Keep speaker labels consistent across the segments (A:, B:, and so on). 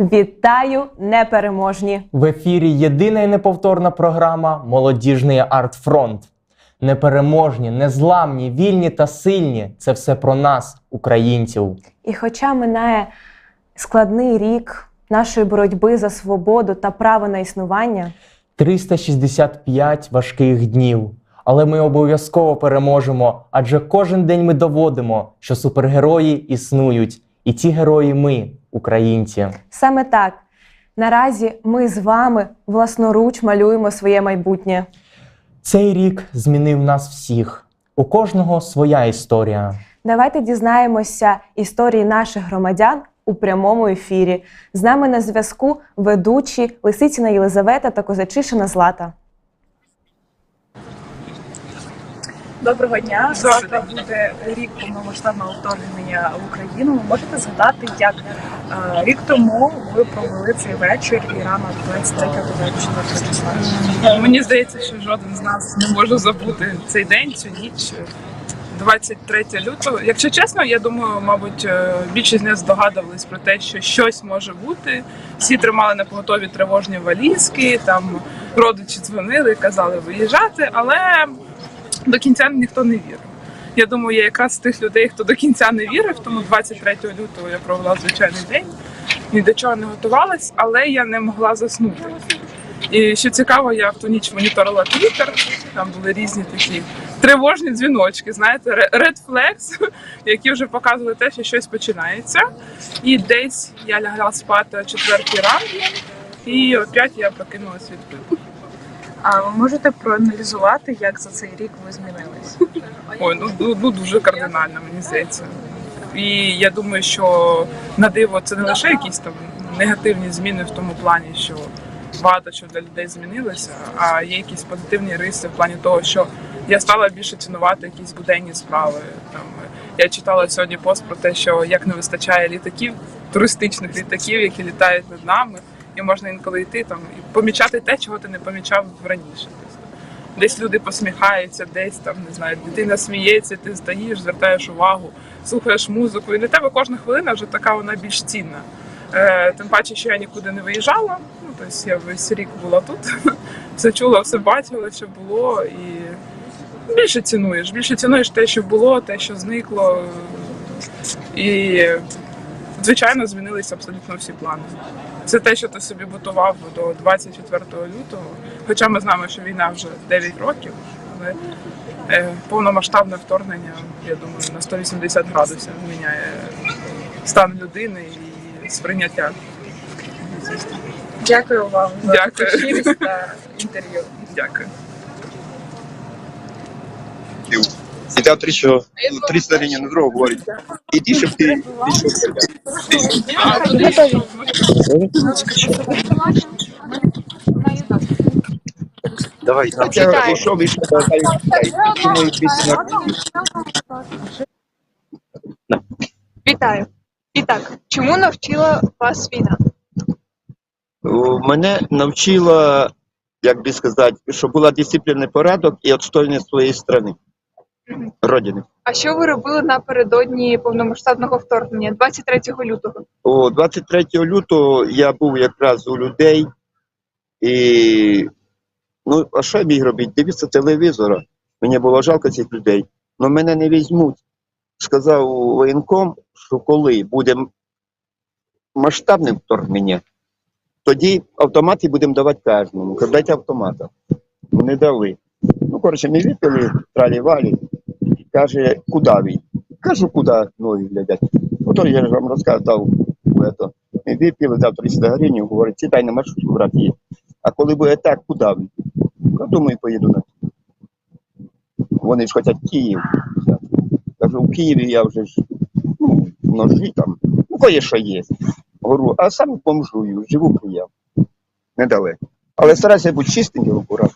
A: Вітаю, непереможні!
B: В ефірі єдина і неповторна програма Молодіжний артфронт. Непереможні, незламні, вільні та сильні це все про нас, українців.
A: І хоча минає складний рік нашої боротьби за свободу та право на існування,
B: 365 важких днів. Але ми обов'язково переможемо, адже кожен день ми доводимо, що супергерої існують, і ці герої ми, українці.
A: саме так наразі ми з вами власноруч малюємо своє майбутнє.
B: Цей рік змінив нас всіх. У кожного своя історія.
A: Давайте дізнаємося історії наших громадян у прямому ефірі. З нами на зв'язку ведучі Лисицина Єлизавета та Козачишина Злата.
C: Доброго дня. Завтра буде рік повномасштабного вторгнення в Україну. Ви можете згадати, як е, рік тому ви провели цей вечір і ранок 23 24 числа?
D: Ну, Мені здається, що жоден з нас не може забути цей день, цю ніч. 23 лютого. Якщо чесно, я думаю, мабуть, е, більшість з нас здогадувались про те, що щось може бути. Всі тримали на поготові тривожні валізки, там родичі дзвонили, казали виїжджати, але до кінця ніхто не вірив. Я думаю, я якраз з тих людей, хто до кінця не вірив, тому 23 лютого я провела звичайний день, ні до чого не готувалась, але я не могла заснути. І що цікаво, я в ту ніч моніторила твіттер, там були різні такі тривожні дзвіночки, знаєте, red flags, які вже показували те, що щось починається. І десь я лягла спати о четвертій ранку, і о п'ятій я прокинулась від пилу.
C: А ви можете проаналізувати, як за цей рік ви змінились?
D: Ой, ну, ну, ну дуже кардинально, мені здається. І я думаю, що на диво це не лише якісь там негативні зміни в тому плані, що багато що для людей змінилося, а є якісь позитивні риси в плані того, що я стала більше цінувати якісь буденні справи. Там я читала сьогодні пост про те, що як не вистачає літаків, туристичних літаків, які літають над нами, і можна інколи йти там і помічати те, чого ти не помічав раніше. Тобто, Десь люди посміхаються, десь там не знаю, дитина сміється, ти стоїш, звертаєш увагу, слухаєш музику, і для тебе кожна хвилина вже така вона більш цінна. Е, тим паче, що я нікуди не виїжджала. Ну тобто я весь рік була тут, все чула, все бачила, що було, і більше цінуєш. Більше цінуєш те, що було, те, що зникло. І звичайно змінилися абсолютно всі плани. Це те, що ти собі готував до 24 лютого. Хоча ми знаємо, що війна вже 9 років, але е, повномасштабне вторгнення, я думаю, на 180 градусів міняє стан людини і сприйняття.
C: Дякую вам за
D: Дякую.
C: щирість та інтерв'ю.
D: Дякую.
E: І та три, що три старіння на другого говорить. Іди, щоб ти пішов сюди. Давай, пішов і що думаю, пісня.
F: Вітаю. І так, чому навчила вас війна?
E: Мене навчила, як би сказати, щоб була дисципліна порядок і відстоювання своєї країни, родини.
F: А що ви робили напередодні повномасштабного вторгнення 23 лютого?
E: О, 23 лютого я був якраз у людей. І ну, а що я міг робити? Дивитися телевізора. Мені було жалко цих людей. але мене не візьмуть. Сказав воєнком, що коли буде масштабне вторгнення, тоді автомати будемо давати кожному. Дайте автомата. Не дали. Ну, коротше, ми випили, тралі-валі. Каже, куди він? Кажу, куди ноги глядять. Ото я ж вам розказав. Это. Випили дав 300 гривень, говорить, сідай на маршрутку, брат, є. А коли буде так, куди ви? Я думаю, поїду на Київ. Вони ж хочуть Київ. Кажу, в Києві я вже ж ну, ножі там, ну кое що є. Говорю, а сам бомжую, живу приям. Недалеко. Але стараюся бути чистеньким акурат.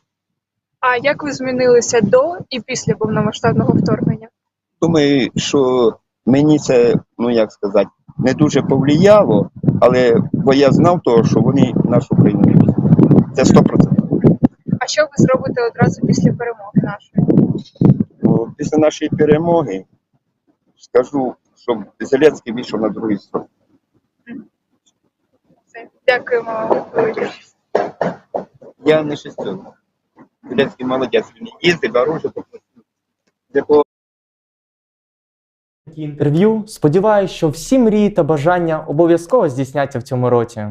F: А як ви змінилися до і після повномасштабного вторгнення?
E: Думаю, що мені це, ну як сказати, не дуже повлияло, але бо я знав того, що вони нашу країну візьмуть. Це 100%.
F: А що ви зробите одразу після перемоги нашої?
E: Ну, після нашої перемоги скажу, щоб Зеленський вийшов на другий срок.
F: Все. Дякуємо вам. велике.
E: Я не шестерка. Турецький молодець. Він їздив, оружие попросив.
B: Такі інтерв'ю. Сподіваюсь, що всі мрії та бажання обов'язково здійсняться в цьому році.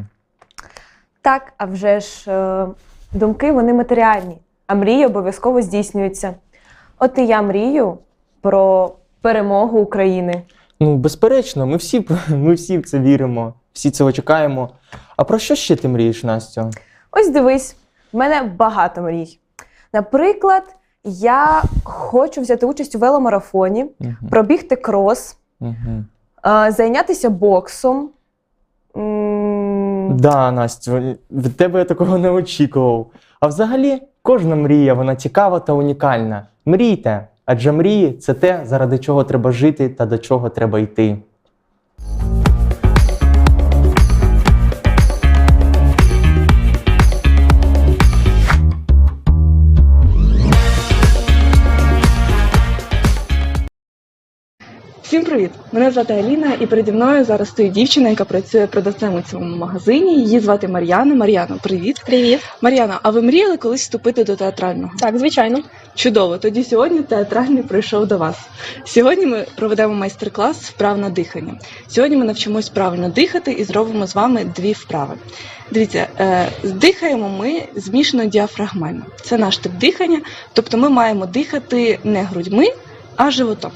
A: Так, а вже ж е, думки вони матеріальні, а мрії обов'язково здійснюються. От і я мрію про перемогу України.
B: Ну, безперечно, ми всі, ми всі в це віримо, всі цього чекаємо. А про що ще ти мрієш, Настю?
A: Ось дивись, в мене багато мрій. Наприклад, я хочу взяти участь у веломарафоні,
B: Угу.
A: пробігти крос,
B: Угу.
A: зайнятися боксом.
B: Да, Настю, від тебе я такого не очікував. А взагалі, кожна мрія вона цікава та унікальна. Мрійте, адже мрії це те, заради чого треба жити та до чого треба йти.
G: Всім привіт! Мене звати Аліна, і переді мною зараз стоїть дівчина, яка працює продавцем у цьому магазині. Її звати Мар'яна. Мар'яна, привіт.
H: Привіт.
G: Мар'яна, а ви мріяли колись вступити до театрального?
H: Так, звичайно.
G: Чудово. Тоді сьогодні театральний прийшов до вас. Сьогодні ми проведемо майстер-клас вправ на дихання. Сьогодні ми навчимось правильно дихати і зробимо з вами дві вправи. Дивіться, е, дихаємо ми змішано діафрагмально. Це наш тип дихання, тобто ми маємо дихати не грудьми, а животом.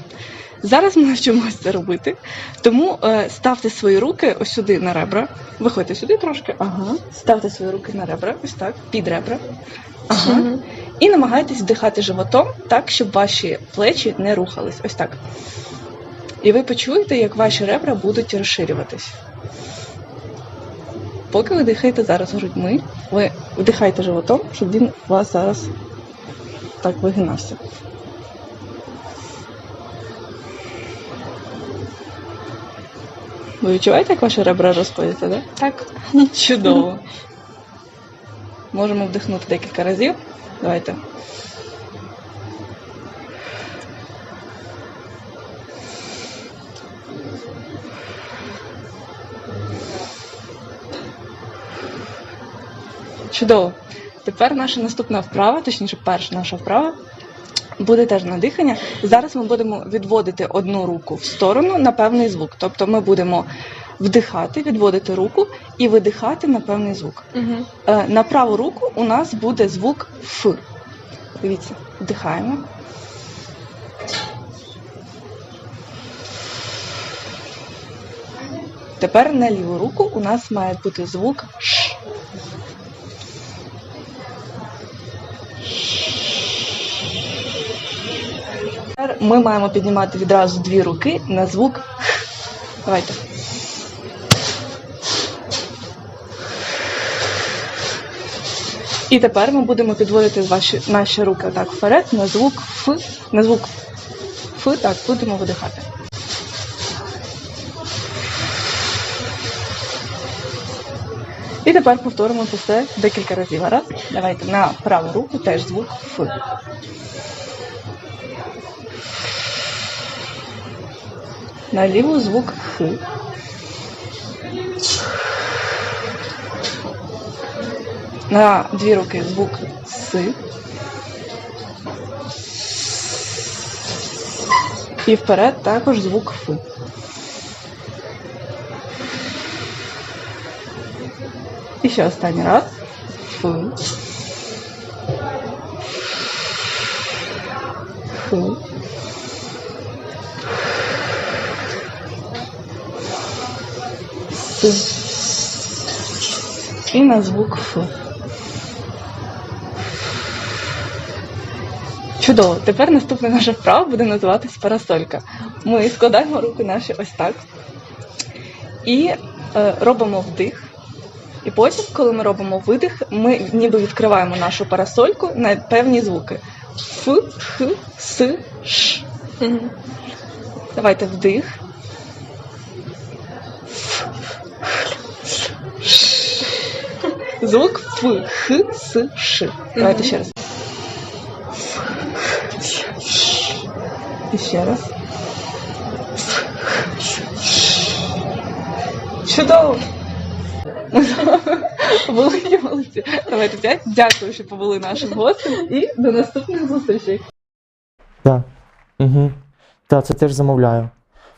G: Зараз ми навчимося це робити, тому е, ставте свої руки ось сюди на ребра. Виходьте сюди трошки. Ага. Ставте свої руки на ребра, ось так, під ребра. Ага.
H: Мгм.
G: І намагайтесь вдихати животом так, щоб ваші плечі не рухались. Ось так. І ви почуєте, як ваші ребра будуть розширюватись. Поки ви дихаєте зараз грудьми, ви вдихайте животом, щоб він у вас зараз так вигинався. Ви відчуваєте, як ваші ребра розходяться, так?
H: Так.
G: Чудово. Можемо вдихнути декілька разів. Давайте. Чудово. Тепер наша наступна вправа, точніше, перша наша вправа, буде теж на дихання. Зараз ми будемо відводити одну руку в сторону на певний звук. Тобто ми будемо вдихати, відводити руку і видихати на певний звук.
H: Угу.
G: На праву руку у нас буде звук Ф. Дивіться, вдихаємо. Тепер на ліву руку у нас має бути звук Ш. Тепер ми маємо піднімати відразу дві руки на звук. Давайте. І тепер ми будемо підводити ваші, наші руки так вперед на звук Ф. На звук Ф, так, будемо видихати. І тепер повторимо це все декілька разів. Раз. Давайте на праву руку теж звук Ф. На ліву звук Х. На дві руки звук С. І вперед також звук Ф. І ще останній раз. Ф. Ф. С. І на звук Ф. Чудово. Тепер наступна наша вправа буде називатись парасолька. Ми складаємо руки наші ось так і е, робимо вдих. І потім, коли ми робимо видих, ми ніби відкриваємо нашу парасольку на певні звуки. Ф, Х, С, Ш. Давайте вдих. Звук Ф, Х, С, Ш. Давайте ще раз. І ще раз. Чудово! Великі молодці. Давайте дя- дякую, що побули нашим гостем і до наступних зустрічей.
B: Так. Угу. Так, це теж замовляю.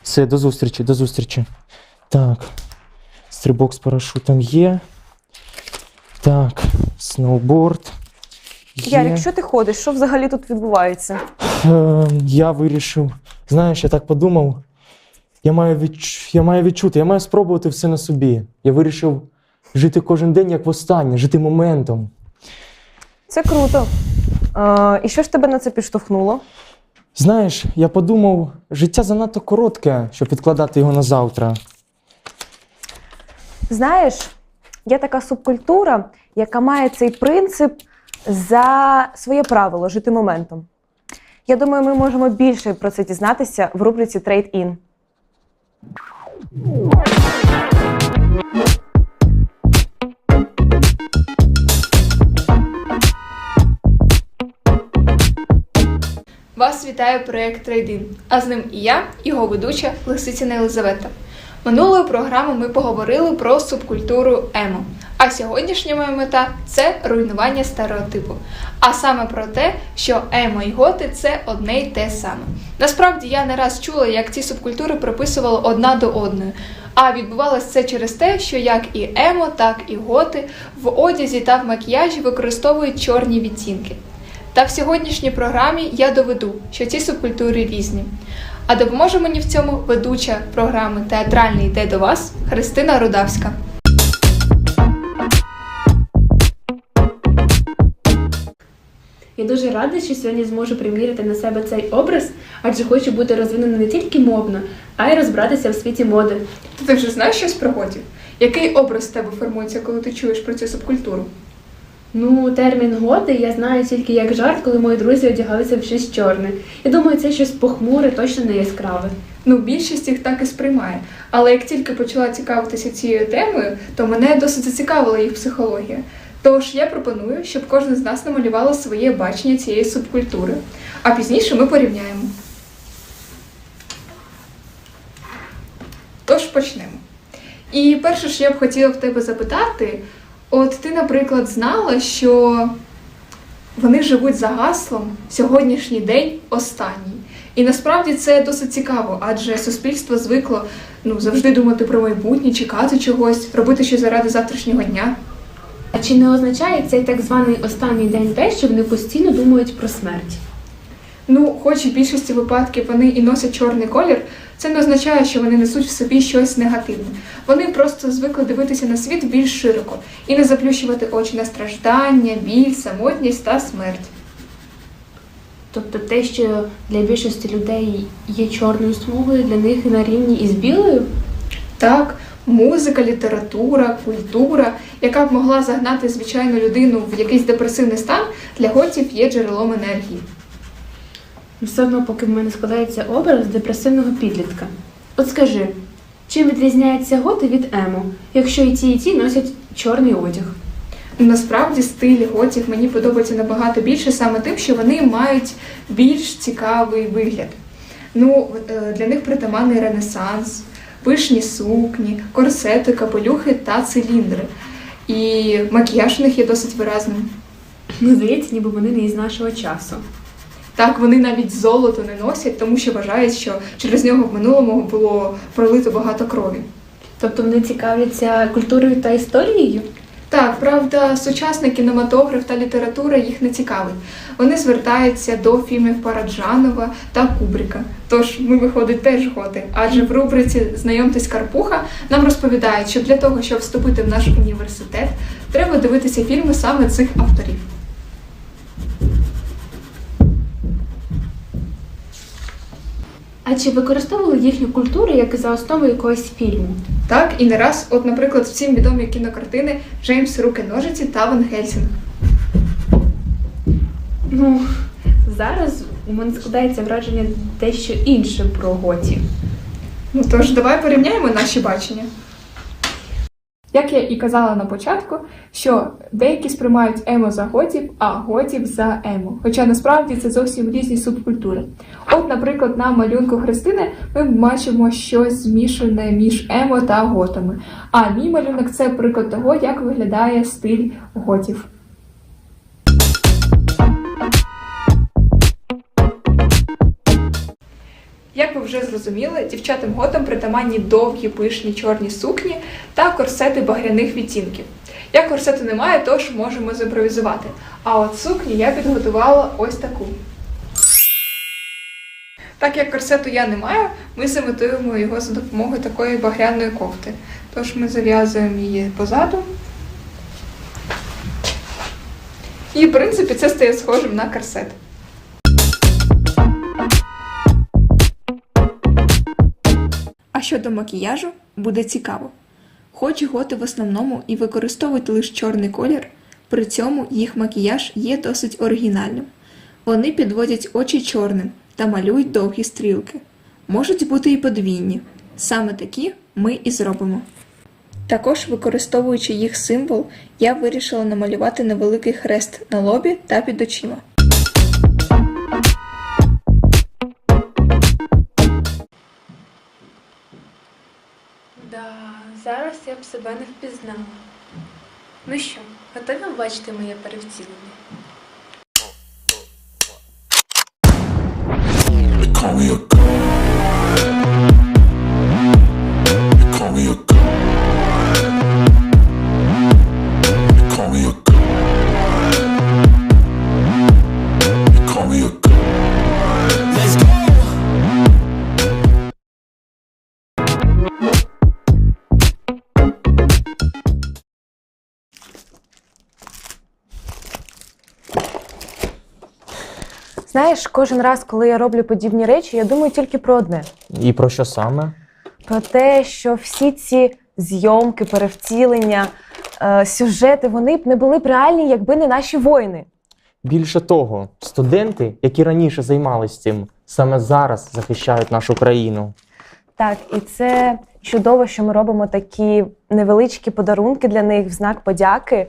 B: Все, до зустрічі, до зустрічі. Так. Стрибок з парашутом є. Так, сноуборд. Є.
A: Ярик, що ти ходиш? Що взагалі тут відбувається?
B: Е, я вирішив. Знаєш, я так подумав. Я маю, відч... я маю відчути, я маю спробувати все на собі. Я вирішив жити кожен день як востаннє, жити моментом.
A: Це круто. Е, і що ж тебе на це підштовхнуло?
B: Знаєш, я подумав, життя занадто коротке, щоб відкладати його на завтра.
A: Знаєш, є така субкультура, яка має цей принцип за своє правило жити моментом. Я думаю, ми можемо більше про це дізнатися в рубриці Trade In.
F: Вас вітає проєкт Трейдин, а з ним і я, його ведуча Лисицина Єлизавета. Минулою програмою ми поговорили про субкультуру емо. А сьогоднішня моя мета це руйнування стереотипу. А саме про те, що емо і готи це одне й те саме. Насправді я не раз чула, як ці субкультури приписували одна до одної. А відбувалося це через те, що як і емо, так і готи в одязі та в макіяжі використовують чорні відтінки. Та в сьогоднішній програмі я доведу, що ці субкультури різні. А допоможе мені в цьому ведуча програми Театральний йде до вас Христина Рудавська.
H: Я дуже рада, що сьогодні зможу приміряти на себе цей образ, адже хочу бути розвинена не тільки мовно, а й розбиратися в світі моди.
F: То ти вже знаєш щось про готів? Який образ в тебе формується, коли ти чуєш про цю субкультуру?
H: Ну, термін готи я знаю тільки як жарт, коли мої друзі одягалися в щось чорне. Я думаю, це щось похмуре, точно не яскраве.
F: Ну, більшість їх так і сприймає. Але як тільки почала цікавитися цією темою, то мене досить зацікавила їх психологія. Тож я пропоную, щоб кожен з нас намалювала своє бачення цієї субкультури. А пізніше ми порівняємо. Тож почнемо. І перше, що я б хотіла в тебе запитати, от ти, наприклад, знала, що вони живуть за гаслом сьогоднішній день останній. І насправді це досить цікаво, адже суспільство звикло ну, завжди думати про майбутнє, чекати чогось, робити щось заради завтрашнього дня.
H: А чи не означає цей так званий останній день те, що вони постійно думають про смерть?
F: Ну, хоч в більшості випадків вони і носять чорний колір, це не означає, що вони несуть в собі щось негативне. Вони просто звикли дивитися на світ більш широко і не заплющувати очі на страждання, біль, самотність та смерть.
H: Тобто те, що для більшості людей є чорною смугою, для них на рівні із білою?
F: Так, музика, література, культура, яка б могла загнати звичайну людину в якийсь депресивний стан, для готів є джерелом енергії.
H: Все одно, поки в мене складається образ депресивного підлітка. От скажи, чим відрізняється готи від емо, якщо і ті, і ті носять чорний одяг?
F: Насправді стиль готів мені подобається набагато більше саме тим, що вони мають більш цікавий вигляд. Ну, е, для них притаманний ренесанс, пишні сукні, корсети, капелюхи та циліндри. І макіяж у них є досить виразним.
H: Ну, здається, ніби вони не із нашого часу.
F: Так, вони навіть золото не носять, тому що вважають, що через нього в минулому було пролито багато крові.
H: Тобто вони цікавляться культурою та історією?
F: Так, правда, сучасний кінематограф та література їх не цікавить. Вони звертаються до фільмів Параджанова та Кубрика. Тож ми виходить теж готи. Адже в рубриці Знайомтесь Карпуха нам розповідають, що для того, щоб вступити в наш університет, треба дивитися фільми саме цих авторів.
H: А чи використовували їхню культуру як за основу якогось фільму?
F: Так, і не раз, от, наприклад, всім відомі кінокартини Джеймс Руки Ножиці та Ван Гельсінг.
H: Ну, зараз у мене складається враження дещо інше про Готі.
F: Ну тож давай порівняємо наші бачення. Як я і казала на початку, що деякі сприймають емо за готів, а готів за емо. Хоча насправді це зовсім різні субкультури. От, наприклад, на малюнку Христини ми бачимо щось змішане між емо та готами. А мій малюнок це приклад того, як виглядає стиль готів. Як ви вже зрозуміли, дівчатам готам притаманні довгі пишні чорні сукні та корсети багряних відтінків. Я корсету не маю, тож можемо зімпровізувати. А от сукню я підготувала ось таку. Так як корсету я не маю, ми замотуємо його за допомогою такої багряної кофти. Тож ми зав'язуємо її позаду. І, в принципі, це стає схожим на корсет. А щодо макіяжу, буде цікаво. Хоч готи в основному і використовують лише чорний колір, при цьому їх макіяж є досить оригінальним. Вони підводять очі чорним та малюють довгі стрілки. Можуть бути і подвійні. Саме такі ми і зробимо. Також, використовуючи їх символ, я вирішила намалювати невеликий хрест на лобі та під очима.
H: Зараз я б себе не впізнала. Ну що, готові бачити моє
I: перевцілення? Call me a
A: Знаєш, кожен раз, коли я роблю подібні речі, я думаю тільки про одне:
B: І про що саме?
A: про те, що всі ці зйомки, перевтілення, е, сюжети вони б не були б реальні, якби не наші воїни.
B: Більше того, студенти, які раніше займалися цим, саме зараз захищають нашу країну.
A: Так, і це чудово, що ми робимо такі невеличкі подарунки для них в знак подяки.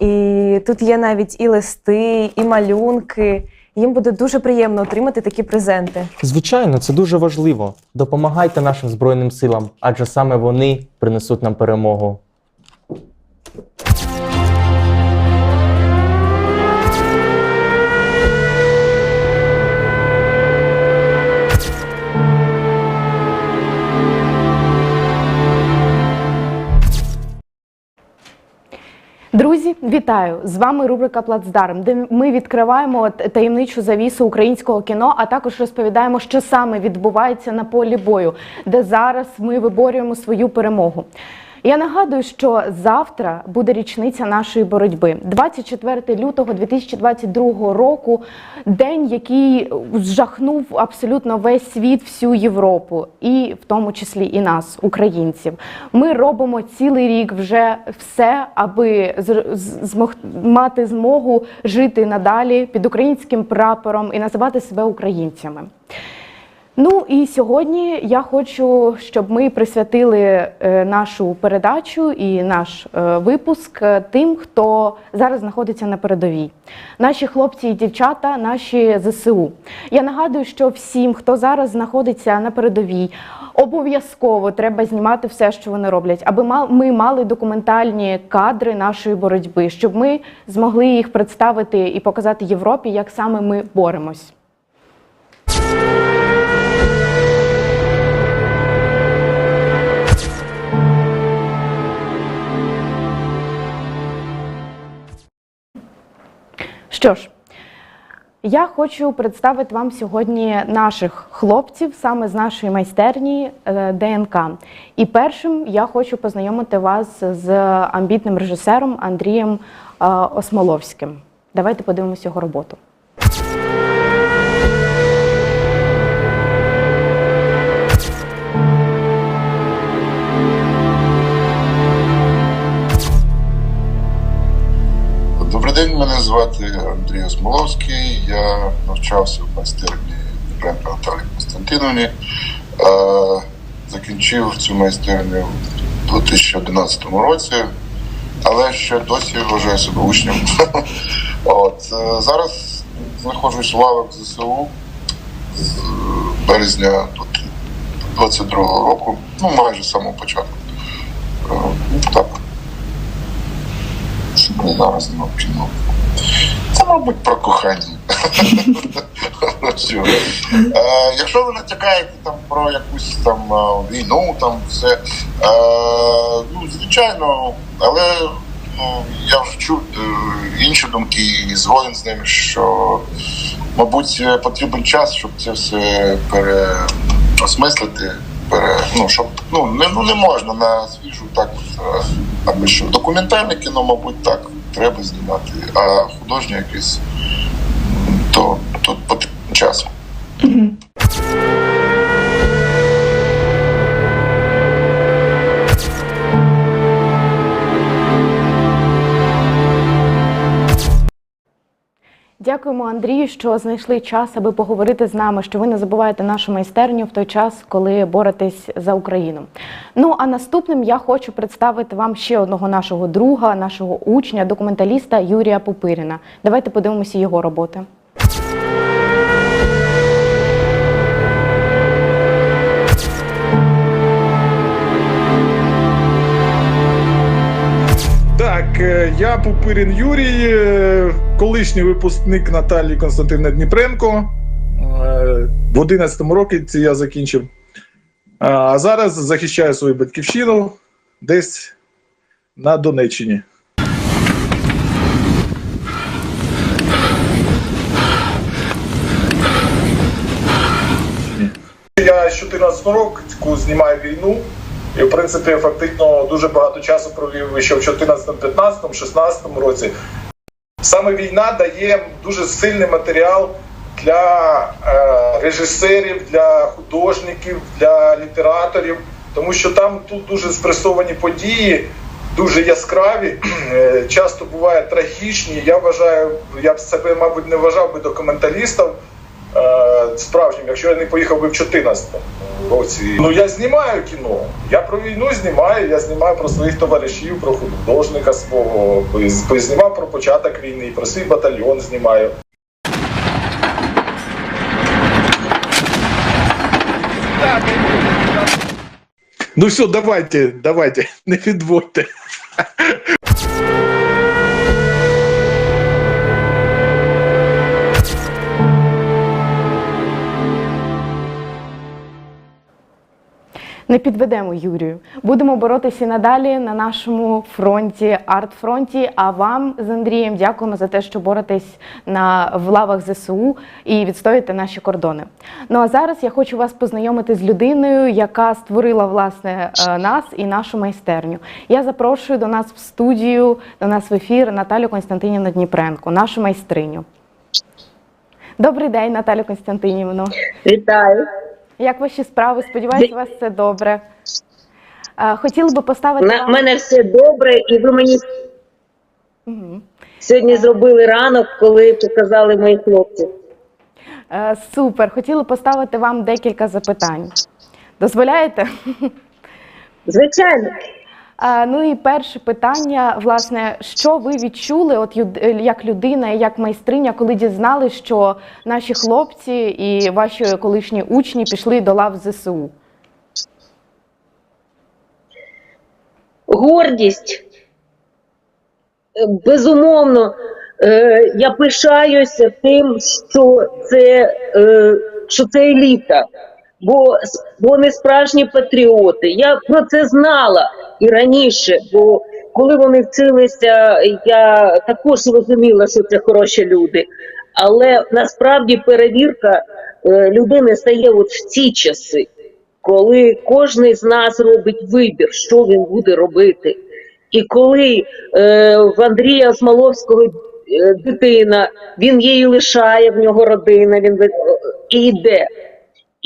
A: І тут є навіть і листи, і малюнки. Їм буде дуже приємно отримати такі презенти.
B: Звичайно, це дуже важливо. Допомагайте нашим збройним силам, адже саме вони принесуть нам перемогу.
J: Друзі, вітаю! З вами рубрика Плацдарм, де ми відкриваємо таємничу завісу українського кіно, а також розповідаємо, що саме відбувається на полі бою, де зараз ми виборюємо свою перемогу. Я нагадую, що завтра буде річниця нашої боротьби. 24 лютого 2022 року, день, який зжахнув абсолютно весь світ, всю Європу, і в тому числі і нас, українців. Ми робимо цілий рік вже все, аби мати змогу жити надалі під українським прапором і називати себе українцями. Ну і сьогодні я хочу, щоб ми присвятили е, нашу передачу і наш е, випуск е, тим, хто зараз знаходиться на передовій. Наші хлопці і дівчата, наші ЗСУ. Я нагадую, що всім, хто зараз знаходиться на передовій, обов'язково треба знімати все, що вони роблять, аби ми мали документальні кадри нашої боротьби, щоб ми змогли їх представити і показати Європі, як саме ми боремось. Що ж, я хочу представити вам сьогодні наших хлопців саме з нашої майстерні е, ДНК. І першим я хочу познайомити вас з амбітним режисером Андрієм е, Осмоловським. Давайте подивимося його роботу.
K: Мене звати Андрій Осмоловський. Я навчався в майстерні Дніпренка Наталі Константиновні. Е, закінчив цю майстерню у 2011 році, але ще досі вважаю себе учнем. От е, зараз знаходжусь в лавах ЗСУ з березня 22-го року, ну майже з самого початку. Е, ну, Так. Зараз не кіно. Це, мабуть, про кохання. Е, Якщо ви натякаєте там про якусь там е, війну, там все, е, ну, звичайно, але ну, я вже чув інші думки і згоден з ними, що, мабуть, потрібен час, щоб це все переосмислити. Пере, ну, щоб, ну, не, ну, не можна на свіжу так, аби що. Документальне кіно, мабуть, так, треба знімати, а художнє якесь, то тут потрібен час.
J: Дякуємо, Андрію, що знайшли час, аби поговорити з нами, що ви не забуваєте нашу майстерню в той час, коли боретесь за Україну. Ну а наступним я хочу представити вам ще одного нашого друга, нашого учня, документаліста Юрія Пупиріна. Давайте подивимося його роботи.
L: Я Пупирін Юрій, е, колишній випускник Наталії Константина Дніпренко. Е, В 11-му році я закінчив. А зараз захищаю свою батьківщину десь на Донеччині. Я з 14 року знімаю війну. І, в принципі, фактично дуже багато часу провів ще в 14, 15, 16 році. Саме війна дає дуже сильний матеріал для е, режисерів, для художників, для літераторів, тому що там тут дуже спресовані події, дуже яскраві, е, часто бувають трагічні. Я вважаю, я б себе, мабуть, не вважав би документалістом справжнім, якщо я не поїхав би в 14 році. Ну я знімаю кіно. Я про війну знімаю, я знімаю про своїх товаришів, про художника свого, знімав про початок війни, про свій батальйон знімаю. Ну все, давайте, давайте, не відводьте.
J: Не підведемо Юрію. Будемо боротися і надалі на нашому фронті, арт-фронті. А вам з Андрієм дякуємо за те, що боретесь на в лавах ЗСУ і відстоюєте наші кордони. Ну а зараз я хочу вас познайомити з людиною, яка створила власне е, нас і нашу майстерню. Я запрошую до нас в студію, до нас в ефір Наталю Константинівну Дніпренко, нашу майстриню. Добрий день, Наталю Константинівну.
M: Вітаю.
J: Як ваші справи? Сподіваюся, у вас все добре. Е, Хотіли би поставити У
M: мене все добре, і ви мені
J: угу.
M: сьогодні зробили ранок, коли показали мої хлопців.
J: Е, Супер. Хотіли поставити вам декілька запитань. Дозволяєте?
M: Звичайно,
J: Е, Ну і перше питання, власне, що ви відчули, от е, як людина, як майстриня, коли дізнали, що наші хлопці і ваші колишні учні пішли до лав ЗСУ?
M: гордість. Е, Безумовно, е, я пишаюся тим, що це, що це еліта, бо вони справжні патріоти. Я про це знала і раніше, бо коли вони вчилися, я також розуміла, що це хороші люди. Але насправді перевірка е, людини стає от в ці часи, коли кожен з нас робить вибір, що він буде робити. І коли е, в Андрія Смоловського е, дитина, він її лишає, в нього родина, він ви- і йде.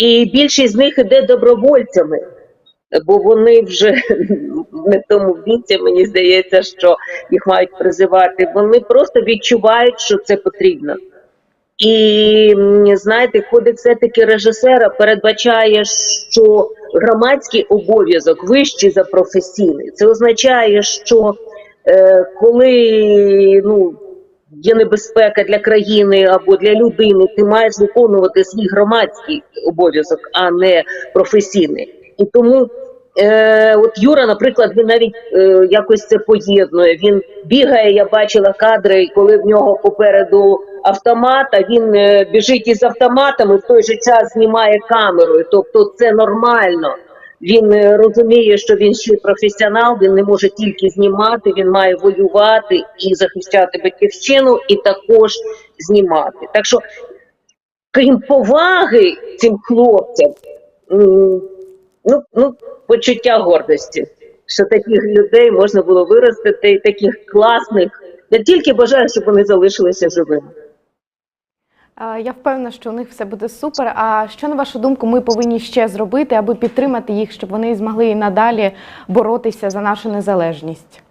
M: І більшість з них іде добровольцями, бо вони вже не в тому віці, мені здається, що їх мають призивати. Вони просто відчувають, що це потрібно. І знаєте, кодекс етики режисера передбачає, що громадський обов'язок вищий за професійний. Це означає, що е, коли ну, є небезпека для країни або для людини, ти маєш виконувати свій громадський обов'язок, а не професійний. І тому е, от Юра, наприклад, він навіть е, якось це поєднує. Він бігає, я бачила кадри, коли в нього попереду автомата, він е, біжить із автоматом і в той же час знімає камерою. Тобто це нормально. Він е, розуміє, що він ще професіонал, він не може тільки знімати, він має воювати і захищати батьківщину, і також знімати. Так що, крім поваги цим хлопцям, ну, ну, почуття гордості, що таких людей можна було виростити, таких класних. Я тільки бажаю, щоб вони залишилися живими.
J: Е, Я впевнена, що у них все буде супер. А що на вашу думку ми повинні ще зробити, аби підтримати їх, щоб вони змогли і надалі боротися за нашу незалежність?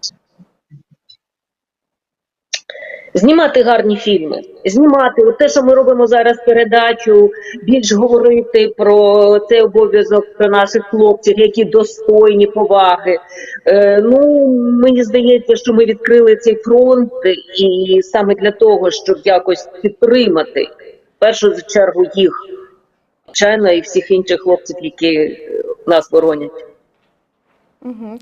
M: Знімати гарні фільми, знімати те, що ми робимо зараз передачу, більш говорити про цей обов'язок про наших хлопців, які достойні поваги. Е, ну мені здається, що ми відкрили цей фронт, і саме для того, щоб якось підтримати в першу чергу їх, звичайно, і всіх інших хлопців, які е, нас боронять.
J: Угу.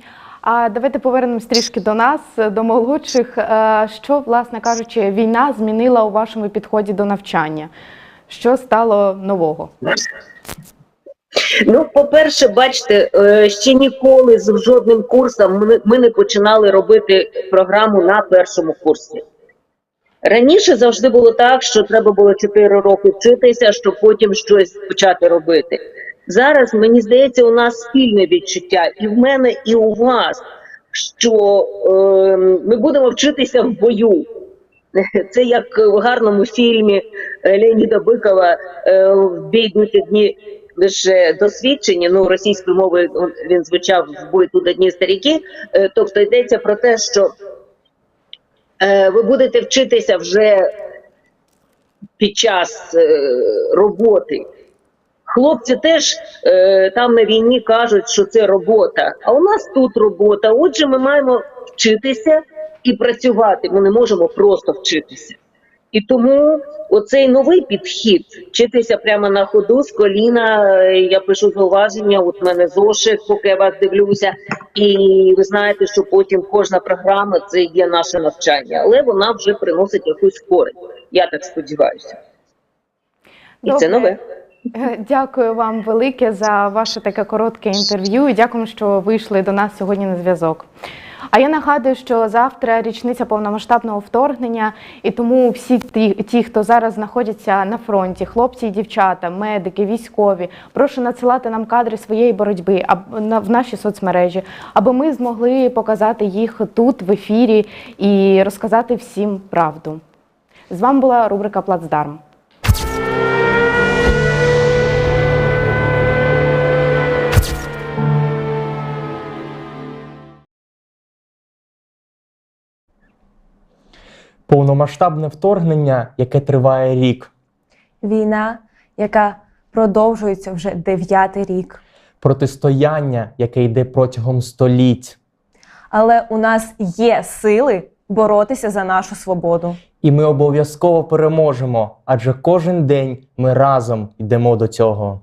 J: А давайте повернемось трішки до нас, до молодших. Е, Що, власне кажучи, війна змінила у вашому підході до навчання? Що стало нового?
M: Ну, по-перше, бачите, е, ще ніколи з жодним курсом ми, не починали робити програму на першому курсі. Раніше завжди було так, що треба було 4 роки вчитися, щоб потім щось почати робити. Зараз мені здається, у нас спільне відчуття, і в мене, і у вас, що е, ми будемо вчитися в бою. Це як в гарному фільмі е, Леоніда Бикова е, в бійднути дні лише досвідчені. Ну російською мовою він звучав в бой тут одні старіки. Е, Тобто йдеться про те, що е, ви будете вчитися вже під час е, роботи. Хлопці теж е, там на війні кажуть, що це робота. А у нас тут робота. Отже, ми маємо вчитися і працювати. Ми не можемо просто вчитися. І тому оцей новий підхід вчитися прямо на ходу з коліна. е, Я пишу зауваження. От мене зошит, поки я вас дивлюся. І ви знаєте, що потім кожна програма це є наше навчання, але вона вже приносить якусь користь. Я так сподіваюся. І це нове.
J: Е, Дякую вам велике за ваше таке коротке інтерв'ю і дякуємо, що вийшли до нас сьогодні на зв'язок. А я нагадую, що завтра річниця повномасштабного вторгнення, і тому всі ті, ті, хто зараз знаходяться на фронті, хлопці і дівчата, медики, військові, прошу надсилати нам кадри своєї боротьби в наші соцмережі, аби ми змогли показати їх тут в ефірі і розказати всім правду. З вами була рубрика Плацдарм.
B: Повномасштабне вторгнення, яке триває рік,
A: Війна, яка продовжується вже дев'ятий рік.
B: протистояння, яке йде протягом століть.
A: Але у нас є сили боротися за нашу свободу.
B: І ми обов'язково переможемо, адже кожен день ми разом йдемо до цього.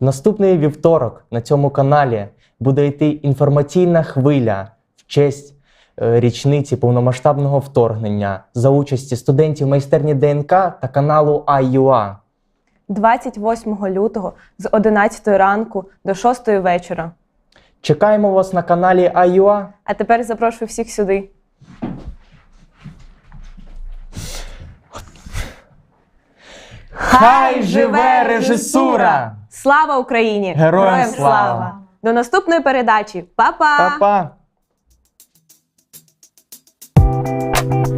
B: Наступний вівторок на цьому каналі буде йти інформаційна хвиля честь е, річниці повномасштабного вторгнення за участі студентів майстерні ДНК та каналу IUA.
A: 28 лютого з 11 ранку до 6 вечора.
B: Чекаємо вас на каналі IUA.
A: А тепер запрошую всіх сюди.
B: Хай живе режисура!
A: Слава Україні!
B: Героям слава!
A: До наступної передачі. Па-па!
B: Па-па!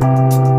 B: Thank you.